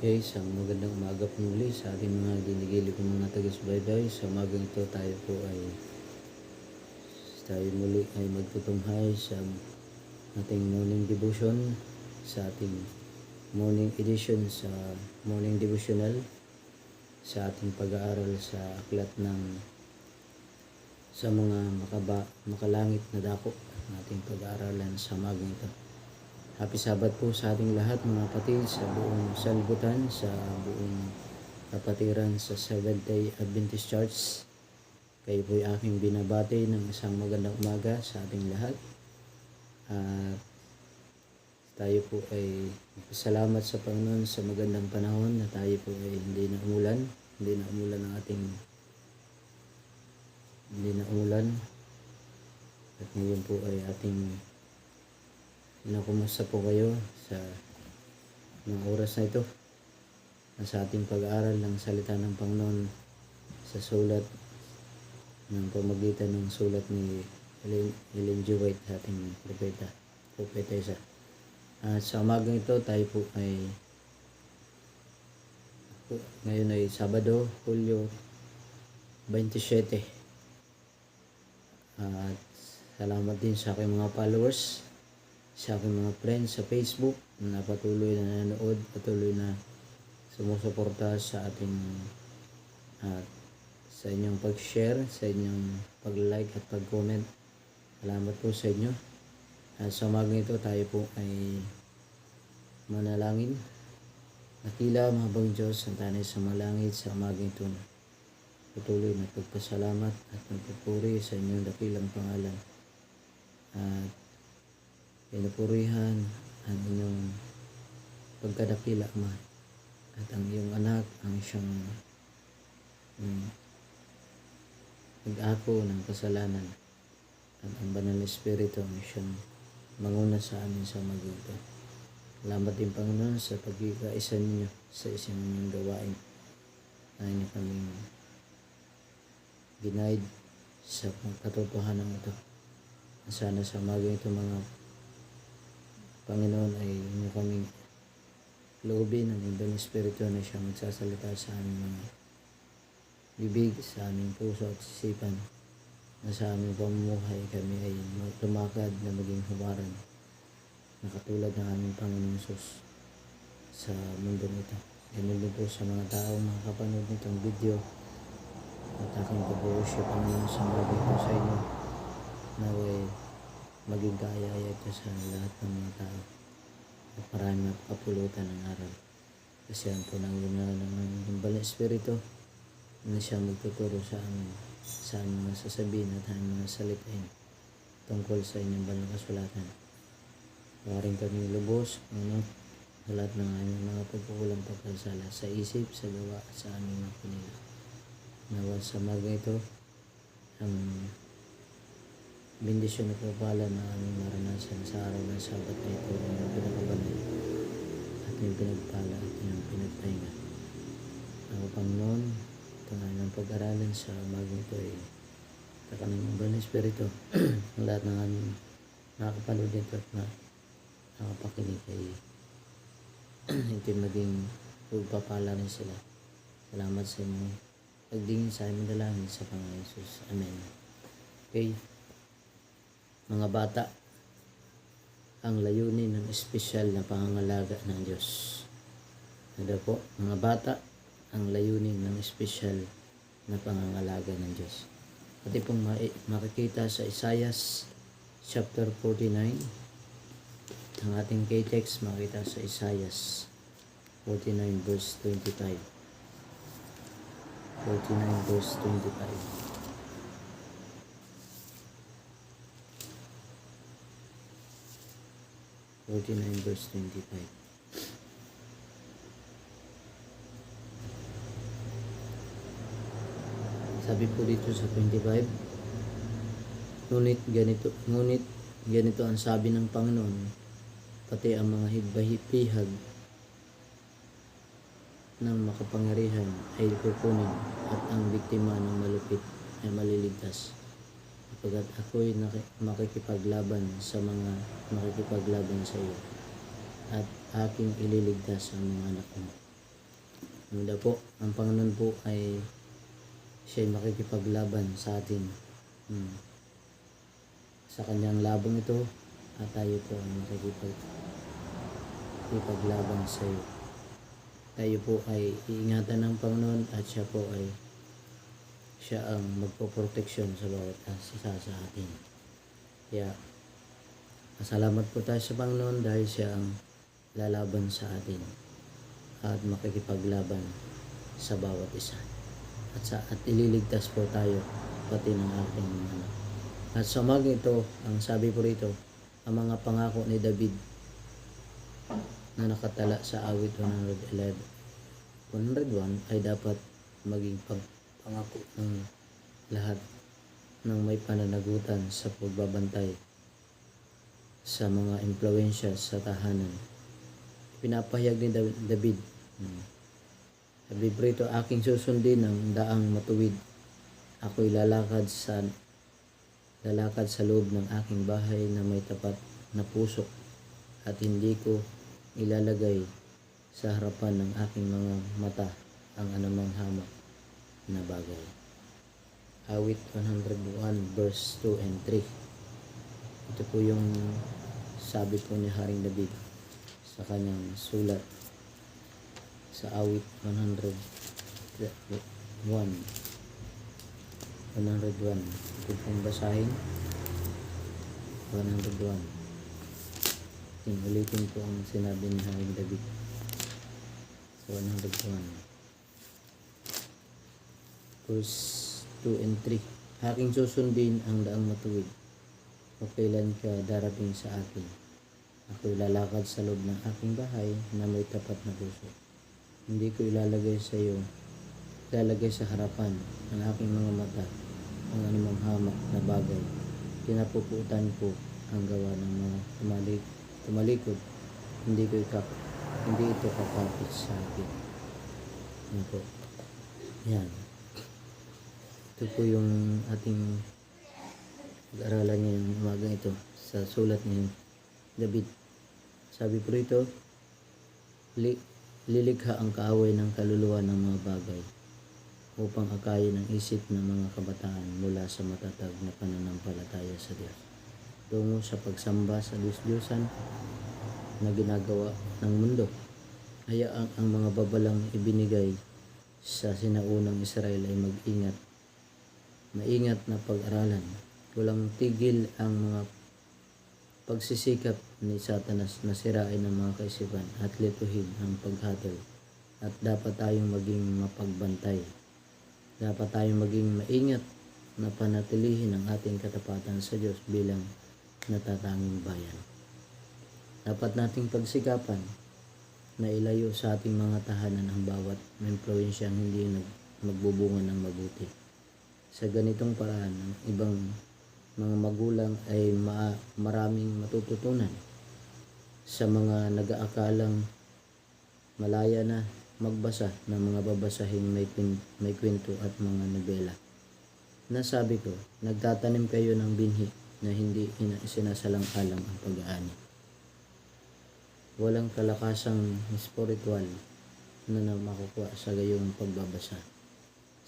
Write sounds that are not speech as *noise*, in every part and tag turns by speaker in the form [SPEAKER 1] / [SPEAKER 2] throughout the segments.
[SPEAKER 1] Okay, isang magandang umaga po muli sa ating mga dinigili kong mga taga-subaybay. Sa umagang ito tayo po ay tayo muli ay magtutunghay sa ating morning devotion sa ating morning edition sa morning devotional sa ating pag-aaral sa aklat ng sa mga makaba, makalangit na dako ng ating pag-aaralan sa umagang ito. Happy Sabat po sa ating lahat mga kapatid sa buong salbutan, sa buong kapatiran sa Seventh Day Adventist Church. Kayo po ay aking binabati ng isang magandang umaga sa ating lahat. At tayo po ay salamat sa Panginoon sa magandang panahon na tayo po ay hindi na umulan, hindi na umulan ang ating hindi na umulan. At ngayon po ay ating Kinakumusta po kayo sa mga oras na ito sa ating pag-aaral ng salita ng Panginoon sa sulat ng pamagitan ng sulat ni Ellen, Ellen G. White ating propeta, propetesa. At sa umagang ito tayo po ay ngayon ay Sabado, Hulyo 27. At salamat din sa aking mga followers sa aking mga friends sa Facebook na patuloy na nanonood, patuloy na sumusuporta sa ating at sa inyong pag-share, sa inyong pag-like at pag-comment. Salamat po sa inyo. At sa umagang ito tayo po ay manalangin. Nakila mga bang Diyos ang tanay sa malangit sa umagang ito. Patuloy na pagpasalamat at nagpupuri sa inyong dakilang pangalan. At pinupurihan ang inyong pagkadakila, Ama. At ang iyong anak, ang siyang um, pag-ako ng kasalanan. At ang banal na Espiritu ang siyang manguna sa amin sa magito. Salamat din, Panginoon, sa pagkikaisa ninyo sa isang inyong gawain na inyo kaming ginaid sa katotohanan ito. Sana sa umaga ito mga Panginoon ay inyo kaming loobin ng ibang Espiritu na siya magsasalita sa aming mga bibig, sa aming puso at sisipan na sa aming pamumuhay kami ay lumakad na maging humaran na katulad ng aming Panginoon Sus sa mundo nito. Ganun din po sa mga tao mga kapanood nitong video at aking pag-worship Panginoon sa mga ito sa inyo naway maging kaaya-aya ito sa lahat ng mga tao at marami kapulutan ng araw. Kasi ang nang yun ng na Espiritu na siya magtuturo sa amin sa aming mga sasabihin at aming mga salitain tungkol sa inyong banal na kasulatan. Paring kami lubos, ano, sa lahat ng aming mga pagkukulang pagkasala sa isip, sa gawa, sa aming mga pinila. Nawa sa maga ito, ang bendisyon at pagpala na aming maranasan sa araw ng sabat na ito ay yung pinakabanay at yung pinagpala at yung pinagpahinga. Ako Panginoon, ito nga ng pag-aralan sa umagang ito ay takanan ng Banal Espiritu *clears throat* ang lahat ng aming nakakapanood nito at na nakapakinig ay *clears throat* hindi maging pagpapala rin sila. Salamat sa inyo. Pagdingin sa aming dalangin sa Panginoon. Amen. Okay. Mga bata, ang layunin ng espesyal na pangangalaga ng Diyos. Ano po, mga bata, ang layunin ng espesyal na pangangalaga ng Diyos. Pati pong ma- makikita sa Isaias chapter 49, ang ating K-text makita sa Isaias 49 verse 25. 49 verse 25. 49 verse 25. Sabi po dito sa 25, Ngunit ganito, ngunit ganito ang sabi ng Panginoon, pati ang mga higbahipihag ng makapangyarihan ay kukunin at ang biktima ng malupit ay maliligtas sapagkat ako'y makikipaglaban sa mga makikipaglaban sa iyo at aking ililigtas ang mga anak mo. Daw po, ang Panginoon po ay siya'y makikipaglaban sa atin. Hmm. Sa kanyang labang ito, at tayo po ay makikipag ipaglaban sa iyo. Tayo po ay iingatan ng Panginoon at siya po ay siya ang magpoproteksyon sa bawat isa sa atin. Kaya, masalamat po tayo sa Panginoon dahil siya ang lalaban sa atin at makikipaglaban sa bawat isa. At, sa, at ililigtas po tayo pati ng ating mga anak. At sa umaga ito, ang sabi po rito, ang mga pangako ni David na nakatala sa awit 111 101 ay dapat maging pang, pangako ng lahat ng may pananagutan sa pagbabantay sa mga impluensya sa tahanan. Pinapahayag ni Dav- David. Hmm. Sabi po rito, aking susundin ang daang matuwid. Ako'y lalakad sa lalakad sa loob ng aking bahay na may tapat na puso at hindi ko ilalagay sa harapan ng aking mga mata ang anumang hamak na bagay. Awit 101 verse 2 and 3. Ito po yung sabi po ni Haring David sa kanyang sulat sa awit 101 101 ito pong basahin. 101 Ulitin po ang sinabi ni Haring David sa 101 verse 2 and 3 Aking susundin ang daang matuwid. O kailan ka darating sa akin? Ako'y lalakad sa loob ng aking bahay na may tapat na puso. Hindi ko ilalagay sa iyo. Ilalagay sa harapan ng aking mga mata ang anumang hamak na bagay. Kinapuputan ko ang gawa ng mga tumalik, tumalikod. Hindi ko ikap hindi ito kakapit sa akin. Yan po? Yan ito po yung ating pag-aralan ngayong umaga ito sa sulat ni David sabi po rito li, lilikha ang kaaway ng kaluluwa ng mga bagay upang akayin ang isip ng mga kabataan mula sa matatag na pananampalataya sa Diyos tungo sa pagsamba sa Diyos-Diyosan na ginagawa ng mundo. Hayaan ang mga babalang ibinigay sa sinaunang Israel ay mag-ingat. Maingat na pag-aralan. Walang tigil ang mga pagsisikap ni Satanas na sirain ang mga kaisipan at lituhin ang paghatol. At dapat tayong maging mapagbantay. Dapat tayong maging maingat na panatilihin ang ating katapatan sa Diyos bilang natatanging bayan. Dapat nating pagsikapan na ilayo sa ating mga tahanan ang bawat impluensyang hindi magbubunga ng mabuti. Sa ganitong paraan, ang ibang mga magulang ay ma- maraming matututunan sa mga nag-aakalang malaya na magbasa ng mga babasahing may, may kwento at mga nobela. Nasabi ko, nagtatanim kayo ng binhi na hindi ina- sinasalang-alang ang pag-aani. Walang kalakasang spiritual na, na makukuha sa gayong pagbabasa.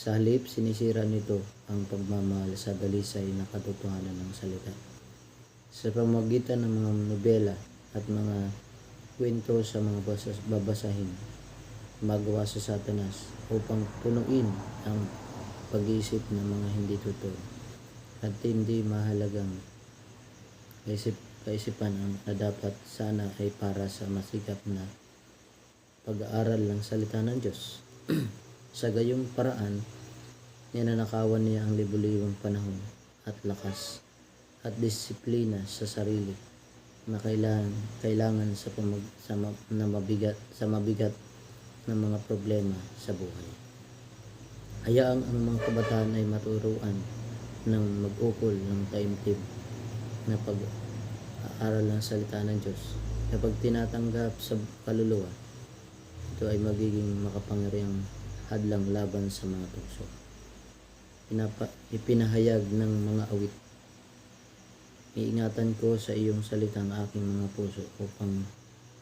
[SPEAKER 1] Sa halip, sinisira nito ang pagmamahal sa dalisay na katotohanan ng salita. Sa pamagitan ng mga nobela at mga kwento sa mga basas- babasahin, magawa sa satanas upang punuin ang pag-iisip ng mga hindi totoo at hindi mahalagang kaisip, kaisipan ang na dapat sana ay para sa masikap na pag-aaral ng salita ng Diyos. *clears throat* sa gayong paraan, ninanakawan niya ang libu-libong panahon at lakas at disiplina sa sarili na kailangan, kailangan sa, pamag, sa, ma, na mabigat, sa mabigat ng mga problema sa buhay. Hayaang ang mga kabataan ay maturuan ng mag-ukol ng taimtim na pag-aaral ng salita ng Diyos. Kapag tinatanggap sa kaluluwa, ito ay magiging makapangyarihang hadlang laban sa mga tukso. Pinapa, ipinahayag ng mga awit. Iingatan ko sa iyong salita ang aking mga puso upang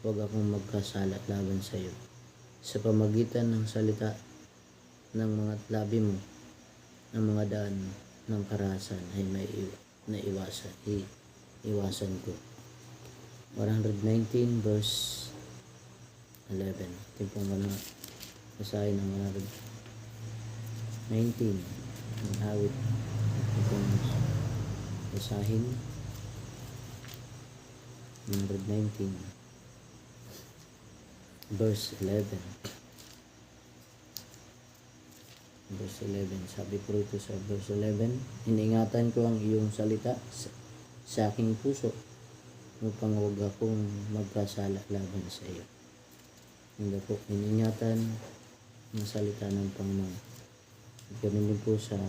[SPEAKER 1] huwag akong magkasala laban sa iyo. sa pamagitan ng salita ng mga labi mo ang mga daan ng karahasan ay may naiwasan i, iwasan ko 119 verse 11 ito pong mga basahin ng 119 ng awit ito pong basahin 119 verse 11 verse 11 sabi po rito sa verse 11 iningatan ko ang iyong salita sa, sa aking puso upang huwag akong magkasala laban sa iyo. Hindi po iningatan ang salita ng Panginoon. Ganun din po sa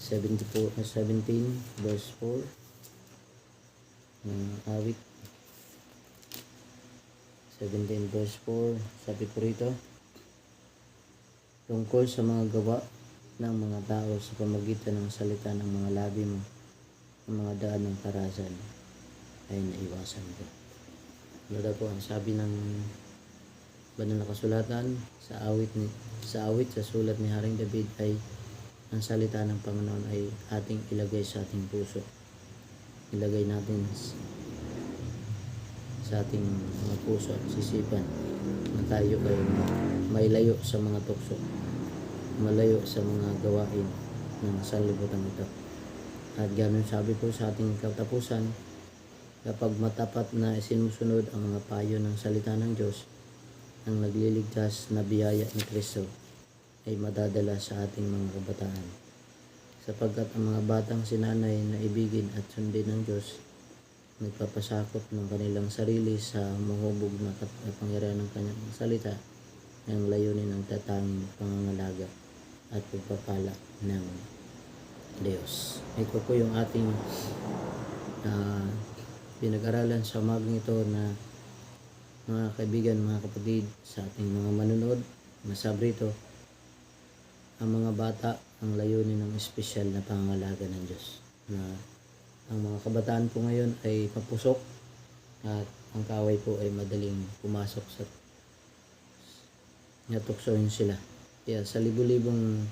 [SPEAKER 1] 70 po, uh, 17 verse 4 ng awit. 17 verse 4 sabi po rito tungkol sa mga gawa ng mga tao sa pamagitan ng salita ng mga labi mo ang mga daan ng karasan ay naiwasan ko. Lada po ang sabi ng banal na kasulatan sa awit ni sa awit sa sulat ni Haring David ay ang salita ng Panginoon ay ating ilagay sa ating puso. Ilagay natin sa ating mga puso at sisipan na tayo ay may layo sa mga tukso malayo sa mga gawain ng sanlibutan ito. At ganun sabi po sa ating katapusan, kapag matapat na sinusunod ang mga payo ng salita ng Diyos, ang nagliligtas na biyaya ni Kristo ay madadala sa ating mga kabataan. Sapagkat ang mga batang sinanay na ibigin at sundin ng Diyos, nagpapasakop ng kanilang sarili sa mahubog na kapangyarihan ng kanyang salita ang layunin ng tatanging pangangalaga at pagpapala ng Diyos. Ito po yung ating ah, pinag-aralan sa umagang ito na mga kaibigan, mga kapatid, sa ating mga manunod, masabi ito, ang mga bata ang layunin ng espesyal na pangangalaga ng Diyos. Na ang mga kabataan po ngayon ay papusok at ang kaway po ay madaling pumasok sa natuksoin sila. Kaya sa libo-libong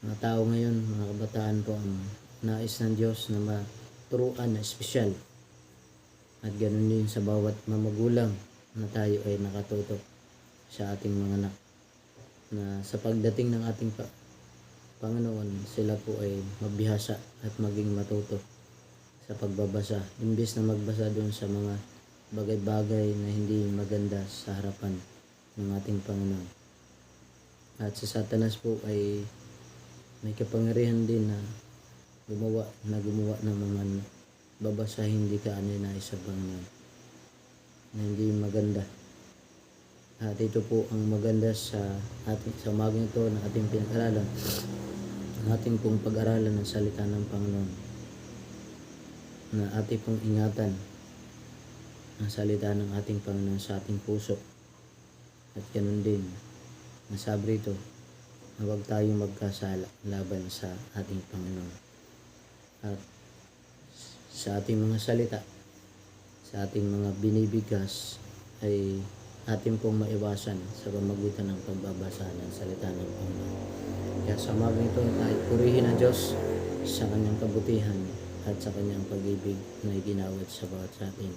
[SPEAKER 1] mga tao ngayon, mga kabataan po ang nais ng Diyos na maturuan na espesyal. At ganun din sa bawat mamagulang na tayo ay nakatutok sa ating mga anak. Na sa pagdating ng ating pa Panginoon, sila po ay mabihasa at maging matuto sa pagbabasa. Imbes na magbasa doon sa mga bagay-bagay na hindi maganda sa harapan ng ating Panginoon. At si Satanas po ay may kapangyarihan din na gumawa na gumawa ng mga babasa hindi ka ano na isa Panginoon na hindi maganda. At ito po ang maganda sa ating sa umagang ito na ating pinag-aralan. Ang ating pong pag-aralan ng salita ng Panginoon na ating pong ingatan ang salita ng ating Panginoon sa ating puso. At ganun din, nasabi rito, na huwag tayong magkasala laban sa ating Panginoon. At sa ating mga salita, sa ating mga binibigas, ay ating pong maiwasan sa pamagitan ng pagbabasa ng salita ng Panginoon. Kaya sa umagang ito, tayo purihin ang Diyos sa kanyang kabutihan at sa kanyang pag-ibig na iginawad sa bawat sa atin.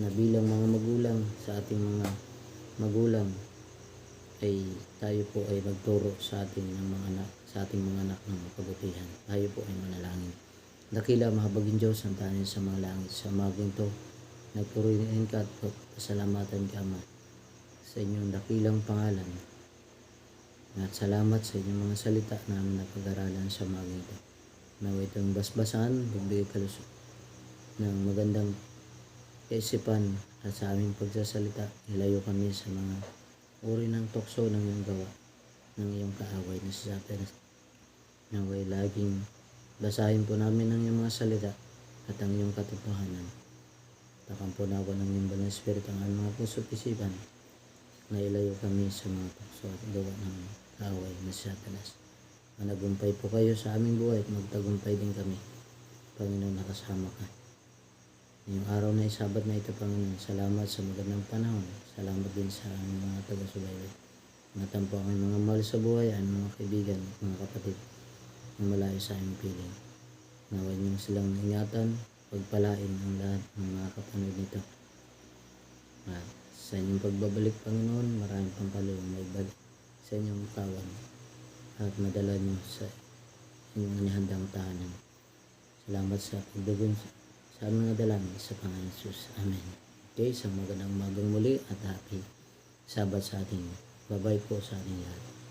[SPEAKER 1] Na bilang mga magulang sa ating mga magulang ay tayo po ay magturo sa ating ng mga anak, sa ating mga anak ng kabutihan. Tayo po ay manalangin. Dakila mahabagin Diyos ang tanin sa mga langit. Sa umagang ito, nagpurihin ka at pasalamatan ka Ama sa inyong dakilang pangalan. At salamat sa inyong mga salita na pag-aralan sa umagang ito. Naway itong basbasan, magbigay kalusot ng magandang kaisipan at sa aming pagsasalita, ilayo kami sa mga uri ng tukso ng iyong gawa, ng iyong kaaway na si Satanas. Naway laging basahin po namin ang iyong mga salita at ang iyong katotohanan. Takang po nawa ng iyong banal na Espiritu ang mga puso isipan na ilayo kami sa mga tukso at gawa ng kaaway na si Satanas. Managumpay po kayo sa aming buhay at magtagumpay din kami. Panginoon nakasama ka. Yung araw na isabat na ito, Panginoon, salamat sa magandang panahon. Salamat din sa aming mga taga-subaybay. Ang mga mahal sa buhay, ang mga kaibigan mga kapatid na malayo sa aming piling. Naway niyo silang ingatan, pagpalain ang lahat ng mga kapanood nito. At sa inyong pagbabalik, Panginoon, maraming pang kaluluwa may balik sa inyong kawan at madala niyo sa inyong inihandang tahanan. Salamat sa pagdugon sa mga dalangin sa Panginoon Jesus. Amen. Okay, sa magandang umagang muli at happy Sabat sa ating babay po sa ating lahat.